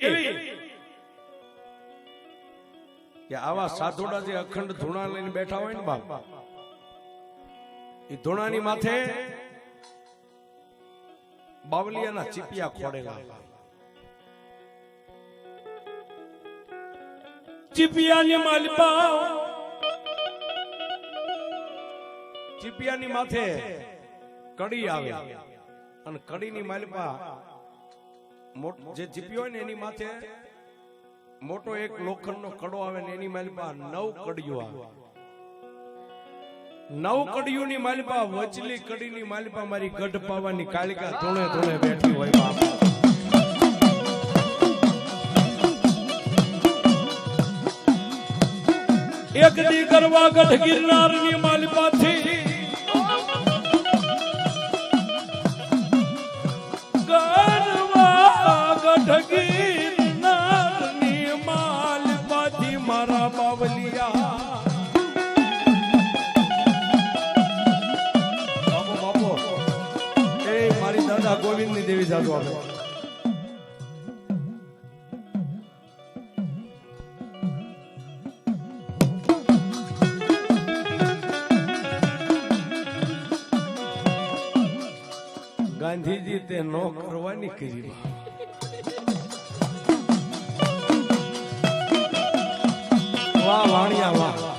કે આવા સાધુડા જે અખંડ ધૂણા લઈને બેઠા હોય ને બાપ એ ધૂણાની માથે બાવલિયાના ચીપિયા ખોડેલા ચીપિયાની માલપા ચીપિયાની માથે કડી આવે અને કડીની માલપા જે જીપી હોય ને એની માથે મોટો એક લોખંડનો કડો આવે ને એની માલિપા નવ કડિયું આવે. નવ કડીઓની માલિપા વચલી કડીની માલિપા મારી ગઢ પાવાની કાલિકા ધોણે ધોણે બેઠી હોય બાપ. એક દી કરવા ગઢ ગિરનારની માલપાથી ગરવા ગાંધીજી તે નો કરવાની કરી. વાહ વાહ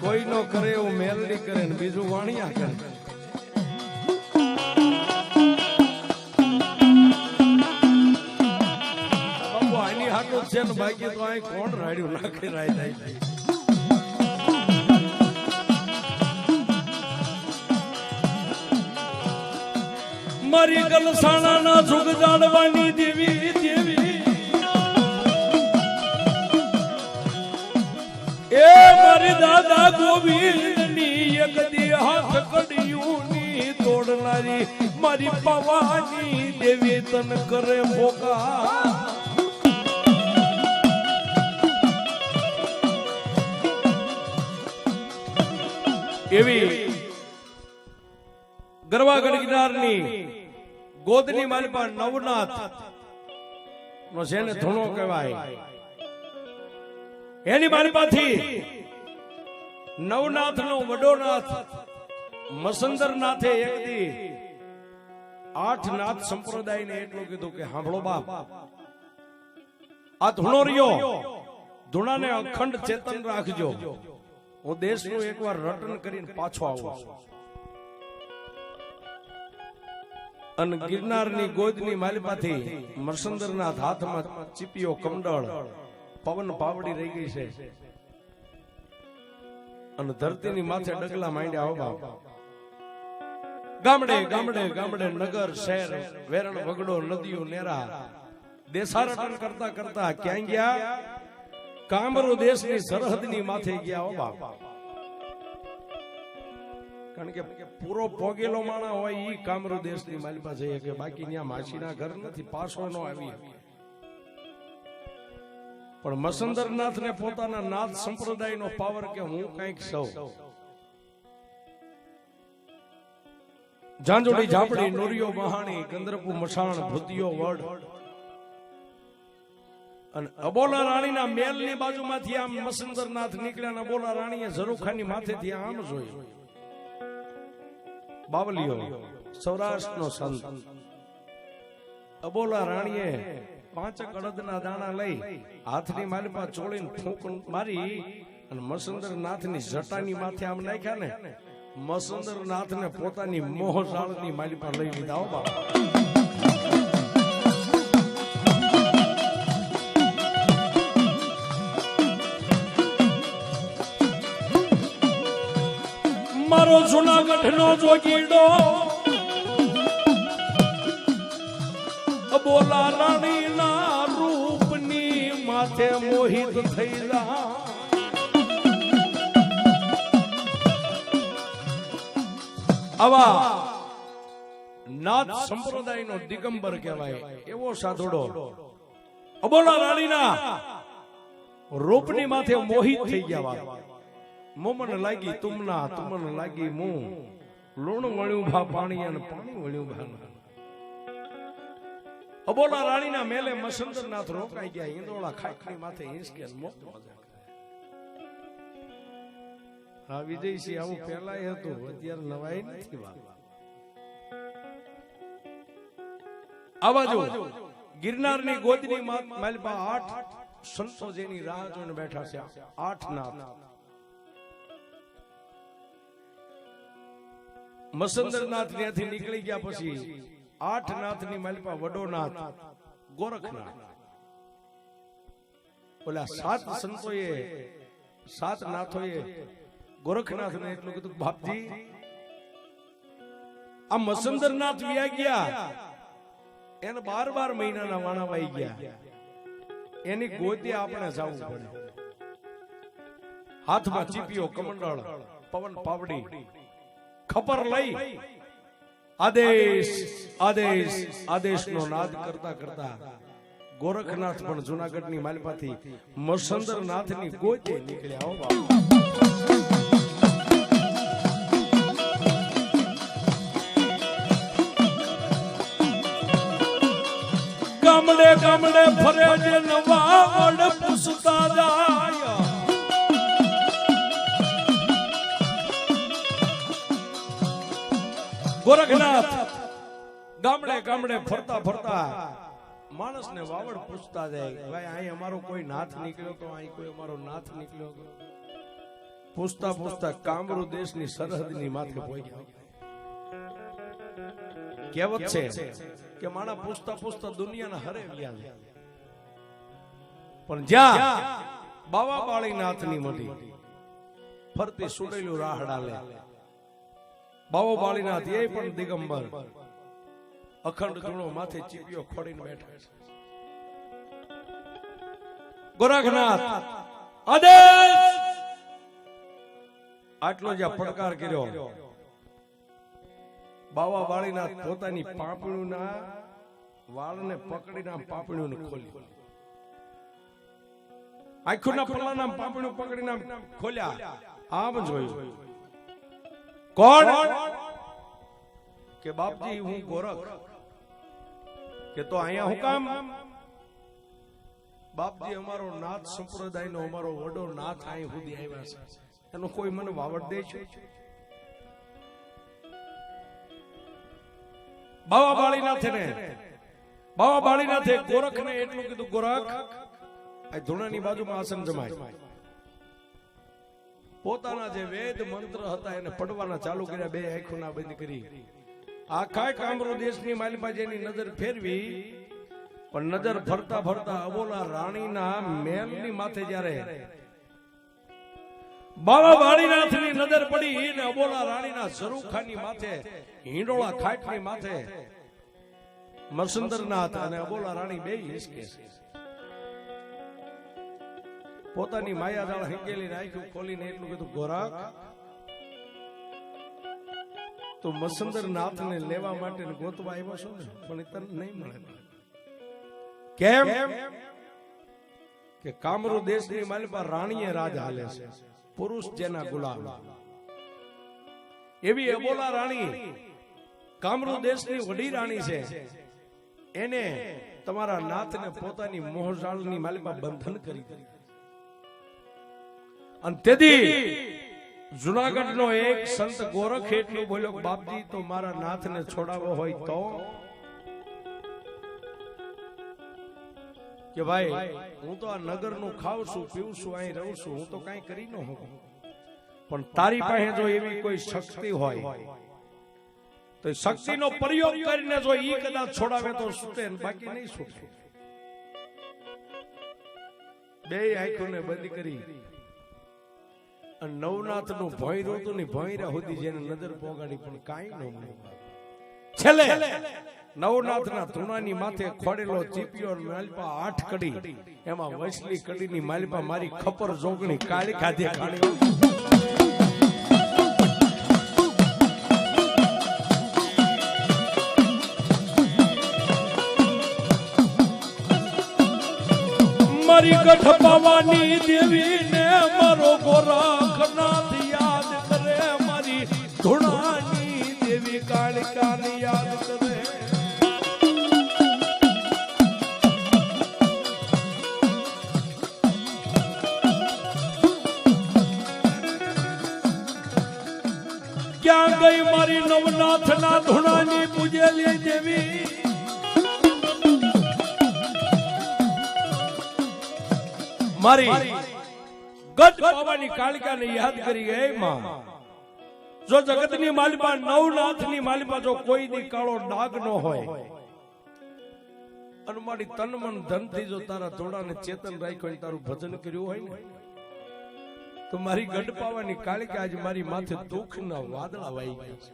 કોઈ નો કરે એવું મેલડી કરે ને બીજું વાણિયા કરે. બાપુ, આની હાટું છે ને બાકી તો અહીં કોણ રાડ્યું? નાખી રાય જાય મારી ગલસાણાના જુગ જાણવાની દેવી દેવી. એ મારી દાદા ગોવિંદની એક દી હાથ કડિયુંની તોડનારી મારી પવાની દેવી તન કરે ભોગા. એવી ગરવાગઢ ગિરનારની ગોદની માલપા નવનાથ. નો જેને ધૂણો કહેવાય. એની માલપાથી નવનાથ નો વડોનાથ મસંદર નાથે એક દી આઠ નાથ સંપ્રદાયને એટલું કીધું કે સાંભળો બાપ, આ ધૂણો રહ્યો ધૂણાને અખંડ ચેતન રાખજો. હું દેશનું એકવાર રટન કરીને પાછો આવું છું. અને ગિરનારની ગોદની માલિપાથી મરસંદરના હાથમાં ચીપીઓ કમડળ પવન પાવડી રહી ગઈ છે. અને ધરતીની માથે ડગલા માંડ્યા હો ગામડે ગામડે ગામડે નગર, શહેર, વેરણ, વગડો, નદીઓ, નેરા. દેશારટન કરતા કરતા ક્યાં ગયા? કામરો દેશની સરહદની માથે ગયા બાપ કારણ કે પૂરો ભોગેલો માણા હોય ઈ કામરો દેશની માલિપા જઈએ કે બાકી ત્યાં માસીના ઘર નથી, પાછો નો આવી પણ મસંદરનાથ ને પોતાના નાથ સંપ્રદાયનો પાવર કે હું કંઈક સૌ. જાંજોડી ઝાપડી, નોરિયો મહાણી ગંદરપુ મસાણ, ભૂતિયો વડ. અને અબોલા રાણીના મેલની બાજુમાંથી આમ મસંદરનાથ નીકળ્યા અને અબોલા રાણીએ ઝરૂખાની માથેથી આમ જોયું. બાવલીઓ, સૌરાષ્ટ્રનો સંત. અબોલા રાણીએ પાંચક અડદના દાણા લઈ હાથની માલમાં ચોળીને ફૂંક મારી અને મસંદર નાથની જટાની માથે આમ નાખ્યા ને મસંદર નાથને પોતાની મોહ જાળની માલમાં લઈ લીધા. હો મારો જુનાગઢ નો જોગીડો બોલા રાણી ના રૂપની માથે મોહિત થઈ આવા નાથ સંપ્રદાય નો દિગંબર કહેવાય, એવો સાધુડો. અબોલા રાણીના રૂપની માથે મોહિત થઈ ગયા મોમન લાગી તુમના તુમન લાગી મું. લૂણ વળ્યું ભા પાણી અને પાણી વળ્યું ભા અબોલા રાણીના મેલે મસંદરનાથ રોકાઈ ગયા ઈંદોળા ખાખરી માથે હિંસકે મોત હા વિજયસિંહ આવું પહેલાય હતું અત્યારે નવાઈ નથી વાત આવા જો ગિરનારની ગોદની માલપા આઠ સંતો જેની રાહ જોઈને બેઠા છે. આઠ નાથ. મસંદરનાથ ત્યાંથી નીકળી ગયા પછી આઠ નાથની માલપા વડો નાથ ગોરખનાથ. ઓલા સાત સંતોએ, સાત નાથોએ ગોરખનાથને એટલું કીધું, બાપજી, આ મસંદરનાથ વ્યા ગયા. એને બાર બાર મહિનાના વાણા વાઈ ગયા. એની ગોતે આપણે જવું પડે. હાથમાં ચીપીઓ કમંડળ, પવન, પાવડી. ખબર લઈ. આદેશ આદેશ, આદેશનો નાદ કરતા કરતા ગોરખનાથ પણ જુનાગઢની માલપાથી મસંદરનાથની ગોચે નીકળ્યા બાપા. ગામડે ગામડે ફરે જે નવા વડ પૂછતા જાય. ગોરખનાથ. ગામડે ગામડે ફરતા ફરતા માણસને વાવડ પૂછતા જાય ભાઈ અહીં અમારો કોઈ નાથ નીકળ્યો તો? અહીં કોઈ અમારો નાથ નીકળ્યો તો? પૂછતા પૂછતા કામરૂ દેશની સરહદની માથે પહોંચ્યા કહેવત છે કે માણા પૂછતા પૂછતા દુનિયાના હરે ગયા છે. પણ જ્યાં બાવા બાળીનાથની મઢી ફરતી સુડેલું રાહડા લે બાવો બાળીના ધ્યેય પણ દિગંબર. અખંડ ધૂણો માથે ચીપિયો ખોડીને બેઠા છે. ગોરખનાથ આદેશ! આટલો જ્યાં પડકાર કર્યો. બાવા વાળીનાથ પોતાની પાપણીના વાળને પકડીને આમ ખોલી આખુના પલ્લાના પાપણીઓ પકડીને આમ ખોલ્યા. આમ જોયું. કોણ? કે બાપજી, હું ગોરખ. કે તો અહીંયા હું કામ? બાપજી, અમારો નાથ સંપ્રદાયનો, અમારો વડો નાથ અહીં સુધી આવ્યા છે. એનો કોઈ મને વાવડ દે છે? બાવા બાળીનાથે ને બાવા બાળીનાથે ગોરખને એટલું કીધું, ગોરખ, આ ધૂણાની બાજુમાં આસન જમાય. પોતાના જે વેદ મંત્ર હતા એને પડવાના ચાલુ કર્યા, બે આંખોના બંધ કરી. આખા કામરો દેશની જેની નજર ફેરવી, પણ નજર ફરતા ફરતા અબોલા રાણીના મહેલની માથે જ્યારે બાબા વાળીનાથની નજર પડી ને અબોલા રાણીના ઝરૂખાની માથે, હિંડોળા ખાટની માથે મસુંદરનાથ અને અબોલા રાણી બે હિસકે. પોતાની માયાજાળ હિંકેલી નાખ્યું ખોલીને એટલું કીધું ગોરાક. તો મસંદરનાથ ને લેવા માટે ગોતવા આવ્યો છો ને? પણ તને નહીં મળે. કેમ? કે કામરુ દેશની માલિપા રાણીએ રાજ હાલે છે. પુરુષ જેના ગુલામ. એવી અબોલા રાણી કામરુ દેશની વડી રાણી છે. એને તમારા નાથને પોતાની મોહજાળની માલિપા બંધન કરી દીધી. અને તેથી જુનાગઢ નો એક સંત ગોરખ એટલું બોલ્યો બાપજી તો મારા નાથને છોડાવો હોય તો? કે ભાઈ હું તો આ નગરનું ખાઉં છું પીવું છું અહીં રહું છું હું તો કઈ કરી ન શકું. પણ તારી પાસે જો એવી કોઈ શક્તિ હોય તો શક્તિનો પ્રયોગ કરીને જો ઈ કદાચ છોડાવે તો છૂટે બાકી નહીં છૂટે. બે આંખોને બંધ કરી નવનાથનું ભોંયરું હતું ને ભોંયરા સુધી જેને નજર પોગાડી પણ કાંઈ ન મળ્યું. છેલ્લે નવનાથ ના ધૂણાની માથે ખોડેલો ચીપિયો માલપા આઠ કડી. એમાં વસલી કડીની માલપા મારી ખપર જોગણી કાળી ખાધે કાળી મારી ગઠ પાવાની દેવી ને મારો ગોરા ક્યાં ગઈ મારી નવનાથના ધૂણાની પૂજેલી દેવી? મારી ગજ બાબાની યાદ કરી ગઈ માં જો જગતની માલિપા નવનાથની માલિપા જો કોઈ દી કાળો ડાગ ન હોય, અને મારી તન મન ધનથી જો તારા જોડાને ચેતન રાખ્યો તારું ભજન કર્યું હોય ને, તો મારી ગઢ પાવાની કાલિકા આજે મારી માથે દુઃખના વાદળા વાઈ ગયા છે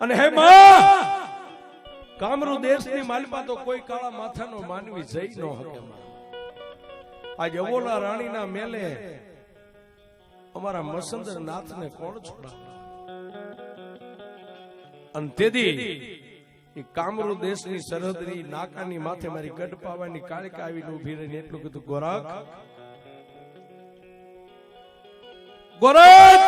અને હે માં કામરુ દેશની માલિપા તો કોઈ કાળા માથાનો માનવી જઈ ન હકે. આજે અબોલા રાણીના મેલે અમારા મસંદર નાથને કોણ છોડાવે અને તેથી એ કામરુ દેશની નાકાની માથે મારી ગઢ પાવાની કાળકા આવીને ઊભી રહીને એટલું કીધું, ગોરખ! ગોરખ!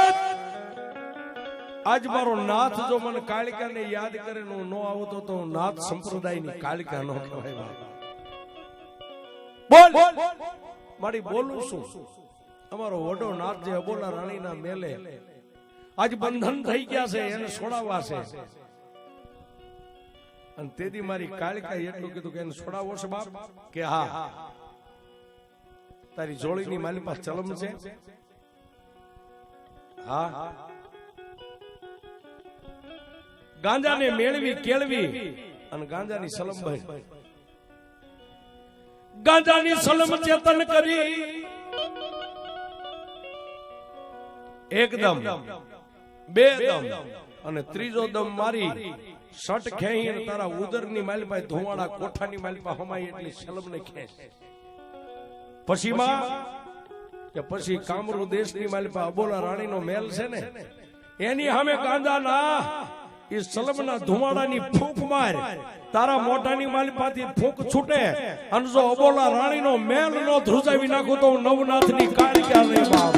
આજ મારો નાથ જો મને કાળિકાને યાદ કરે હું ન આવતો તો હું નાથ સંપ્રદાયની કાળિકા નો કહેવાય બોલ! મારી બોલું શું? અમારો વડો નાથ જે અબોલા રાણીના મેલે આજ બંધન થઈ ગયા છે એને છોડાવવા છે. અને તેથી મારી કાળિકા એટલું કીધું કે એને છોડાવો છે બાપ કે હા. તારી જોડીની મારી પાસે ચલમ છે? હા. ગાંજાને મેળવી કેળવી અને ગાંજાની સલમ ભાઈ ગાંજાની સલમ ચેતન કરી. એકદમ. બે દમ અને ત્રીજો દમ મારી શટ ખેઈ અને તારા ઉદરની માલપા ધોવાડા કોઠાની માલપા હમાય એટલી સલમ ને ખેંચ. પછી માં, કે પછી કામરુ દેશની માલપા અબોલા રાણીનો મેલ છે ને, એની સામે ના એ સલમના ધુમાડાની ફૂંક માર, તારા મોઢાની માલપાથી ફૂંક છૂટે, અને જો અબોલા રાણીનો મેલ નો ધ્રુજાવી નાખું તો હું નવનાથની કાળિકા નહીં બાપ